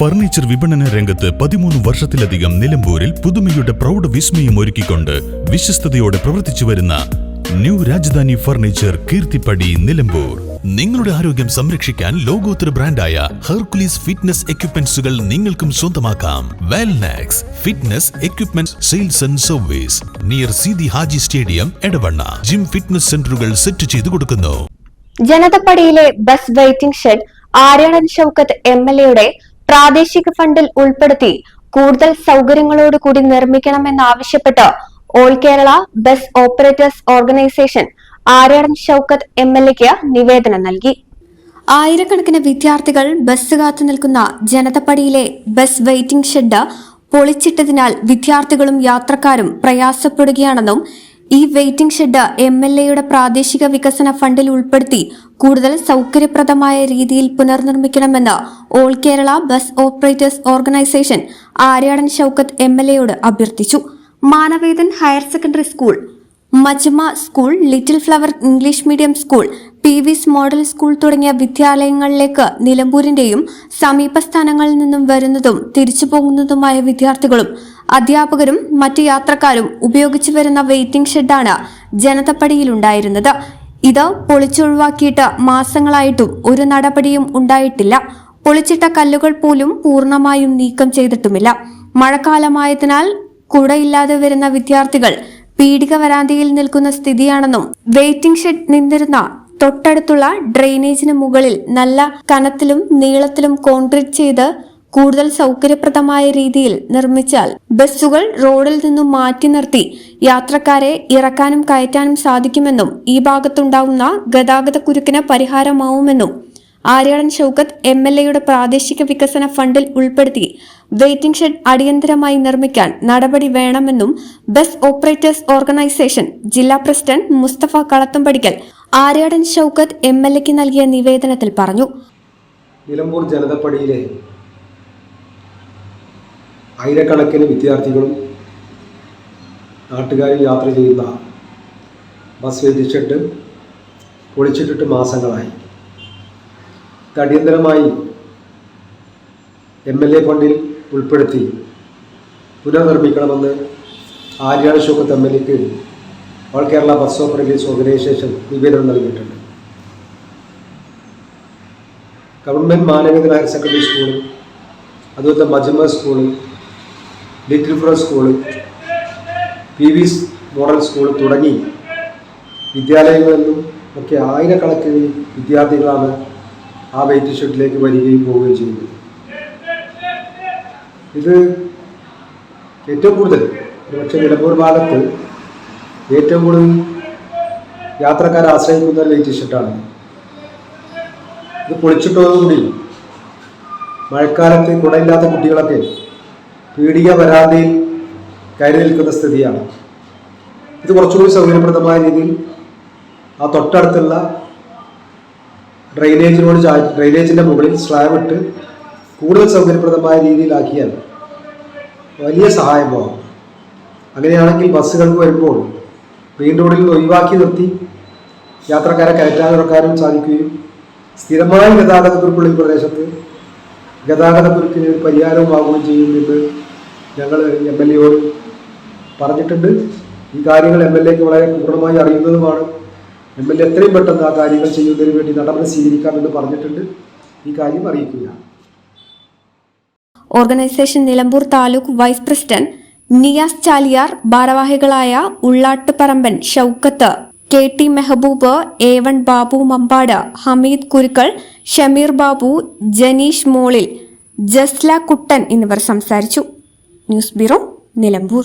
Furniture വിപണന രംഗത്ത് പതിമൂന്ന് വർഷത്തിലധികം നിലമ്പൂരിൽ പുതുമയുടെ പ്രൗഢ വിസ്മയം ഒരുക്കിക്കൊണ്ട് വിശ്വസ്തയോടെ പ്രവർത്തിച്ചു വരുന്ന ന്യൂ രാജധാനി ഫർണിച്ചർ കീർത്തിപ്പടി നിലമ്പൂർ. നിങ്ങളുടെ ആരോഗ്യം സംരക്ഷിക്കാൻ ലോകോത്തര ബ്രാൻഡായ ഹെർക്കുലീസ് ഫിറ്റ്നസ് എക്യുപ്മെന്റ്സുകൾ നിങ്ങൾക്കും സ്വന്തമാക്കാം. Wellnex fitness equipment sales and service near Seethi Haji stadium Edavanna. Gym fitness സെന്ററുകൾ സെറ്റ് ചെയ്തു കൊടുക്കുന്നു. ജനതപ്പടിയിലെ bus waiting shed Aryadan Shoukath M L എയുടെ പ്രാദേശിക ഫണ്ടിൽ ഉൾപ്പെടുത്തി കൂടുതൽ സൗകര്യങ്ങളോടുകൂടി നിർമ്മിക്കണമെന്നാവശ്യപ്പെട്ട് all Kerala bus operators organisation Aryadan Shoukath M L എക്ക് നിവേദനം നൽകി. ആയിരക്കണക്കിന് വിദ്യാർത്ഥികൾ ബസ് കാത്തു നിൽക്കുന്ന ജനതപ്പടിയിലെ ബസ് വെയിറ്റിംഗ് ഷെഡ് പൊളിച്ചിട്ടതിനാൽ വിദ്യാർത്ഥികളും യാത്രക്കാരും പ്രയാസപ്പെടുകയാണെന്നും ഈ വെയിറ്റിംഗ് ഷെഡ് എം എൽ എയുടെ പ്രാദേശിക വികസന ഫണ്ടിൽ ഉൾപ്പെടുത്തി കൂടുതൽ സൗകര്യപ്രദമായ രീതിയിൽ പുനർനിർമ്മിക്കണമെന്ന് all Kerala bus operators organisation Aryadan Shoukath M L എയോട് അഭ്യർത്ഥിച്ചു. Manavedan higher secondary school Majma school little flower English medium school P വിസ് മോഡൽ സ്കൂൾ തുടങ്ങിയ വിദ്യാലയങ്ങളിലേക്ക് നിലമ്പൂരിന്റെയും സമീപ സ്ഥാനങ്ങളിൽ നിന്നും വരുന്നതും തിരിച്ചു പോകുന്നതുമായ വിദ്യാർത്ഥികളും അധ്യാപകരും മറ്റ് യാത്രക്കാരും ഉപയോഗിച്ചു വരുന്ന വെയിറ്റിംഗ് ഷെഡാണ് ജനതപ്പടിയിലുണ്ടായിരുന്നത്. ഇത് പൊളിച്ചൊഴിവാക്കിയിട്ട് മാസങ്ങളായിട്ടും ഒരു നടപടിയും ഉണ്ടായിട്ടില്ല. പൊളിച്ചിട്ട കല്ലുകൾ പോലും പൂർണമായും നീക്കം ചെയ്തിട്ടുമില്ല. മഴക്കാലമായതിനാൽ കുടയില്ലാതെ വരുന്ന വിദ്യാർത്ഥികൾ പീഡിക വരാന്തയിൽ നിൽക്കുന്ന സ്ഥിതിയാണെന്നും വെയിറ്റിംഗ് ഷെഡ് നിന്നിരുന്ന തൊട്ടടുത്തുള്ള ഡ്രെയിനേജിന് മുകളിൽ നല്ല കനത്തിലും നീളത്തിലും കോൺക്രീറ്റ് ചെയ്ത് കൂടുതൽ സൗകര്യപ്രദമായ രീതിയിൽ നിർമ്മിച്ചാൽ ബസ്സുകൾ റോഡിൽ നിന്നും മാറ്റി നിർത്തി യാത്രക്കാരെ ഇറക്കാനും കയറ്റാനും സാധിക്കുമെന്നും ഈ ഭാഗത്തുണ്ടാവുന്ന ഗതാഗത കുരുക്കിന് പരിഹാരമാവുമെന്നും ആര്യാടൻ ഷൌക്കത്ത് എം എൽ എയുടെ പ്രാദേശിക വികസന ഫണ്ടിൽ ഉൾപ്പെടുത്തി വെയിറ്റിംഗ് ഷെഡ് അടിയന്തരമായി നിർമ്മിക്കാൻ നടപടി വേണമെന്നും ബസ് ഓപ്പറേറ്റേഴ്സ് ഓർഗനൈസേഷൻ ജില്ലാ president Musthafa Kalathumpadikkal Aryadan Shoukath M L എക്ക് നൽകിയ നിവേദനത്തിൽ പറഞ്ഞു. നിലമ്പൂർ ജനതപ്പടിയിലെ ആയിരക്കണക്കിന് വിദ്യാർത്ഥികളും നാട്ടുകാരും യാത്ര ചെയ്യുന്ന ബസ് വെയിറ്റിംഗ് ഷെഡ് പൊളിച്ചിട്ടിട്ട് മാസങ്ങളായി. അടിയന്തരമായി എം എൽ എ ഫണ്ടിൽ ഉൾപ്പെടുത്തി പുനർനിർമ്മിക്കണമെന്ന് ആര്യാട് ഷോക്കത്ത് എം എൽ എക്ക് all Kerala bus operatives organisation നിവേദനം നൽകിയിട്ടുണ്ട്. Government Manavedan higher secondary school അതുപോലെ Majma school little flower school P V model school തുടങ്ങി വിദ്യാലയങ്ങളിൽ നിന്നും ഒക്കെ ആയിരക്കണക്കിന് വിദ്യാർത്ഥികളാണ് ആ വെയിറ്റ് ഷെഡിലേക്ക് വരികയും പോവുകയും ചെയ്യുന്നത് ഇത് ഏറ്റവും കൂടുതൽ ഒരുപക്ഷെ നിലമ്പൂർ ഭാഗത്ത് ഏറ്റവും കൂടുതൽ യാത്രക്കാർ ആശ്രയിക്കുന്ന വെയിറ്റ് ഷെഡാണ് ഇത് പൊളിച്ചിട്ടോടുകൂടി മഴക്കാലത്ത് കുടയില്ലാത്ത കുട്ടികളൊക്കെ പീഡിക പരാതിയിൽ കയറി നിൽക്കുന്ന സ്ഥിതിയാണ്. ഇത് കുറച്ചുകൂടി സൗകര്യപ്രദമായ രീതിയിൽ ആ തൊട്ടടുത്തുള്ള ഡ്രെയിനേജിനോട് ഡ്രെയിനേജിന്റെ മുകളിൽ സ്ലാബ് ഇട്ട് കൂടുതൽ സൗകര്യപ്രദമായ രീതിയിലാക്കിയാൽ വലിയ സഹായമാകും അങ്ങനെയാണെങ്കിൽ ബസ്സുകൾക്ക് വരുമ്പോൾ മെയിൻ റോഡിൽ ഒഴിവാക്കി നിർത്തി യാത്രക്കാരെ കയറ്റാതിറക്കാനും സാധിക്കുകയും സ്ഥിരമായ ഗതാഗത കുറിപ്പുള്ള ഈ പ്രദേശത്ത് ഗതാഗത കുറിപ്പിന് ഒരു പരിഹാരവുമാകുകയും ചെയ്യുമെന്ന് ഞങ്ങൾ എം എൽ എയോട് പറഞ്ഞിട്ടുണ്ട്. ഈ കാര്യങ്ങൾ എം എൽ എക്ക് വളരെ പൂർണമായി അറിയുന്നതുമാണ്. എം എൽ എ എത്രയും പെട്ടെന്ന് ആ കാര്യങ്ങൾ ചെയ്യുന്നതിന് വേണ്ടി നടപടി സ്വീകരിക്കാമെന്ന് പറഞ്ഞിട്ടുണ്ട്. ഈ കാര്യം അറിയിക്കുകയാണ് organisation Nilambur taluk vice president Niyas Chaliyar ഭാരവാഹികളായ Ullattuparamban Shoukath K T Mehaboob A one Babu Mambad Hameed Kurukkal Shameer Babu Janeesh Molil Jasla Kuttan എന്നിവർ സംസാരിച്ചു. News bureau Nilambur.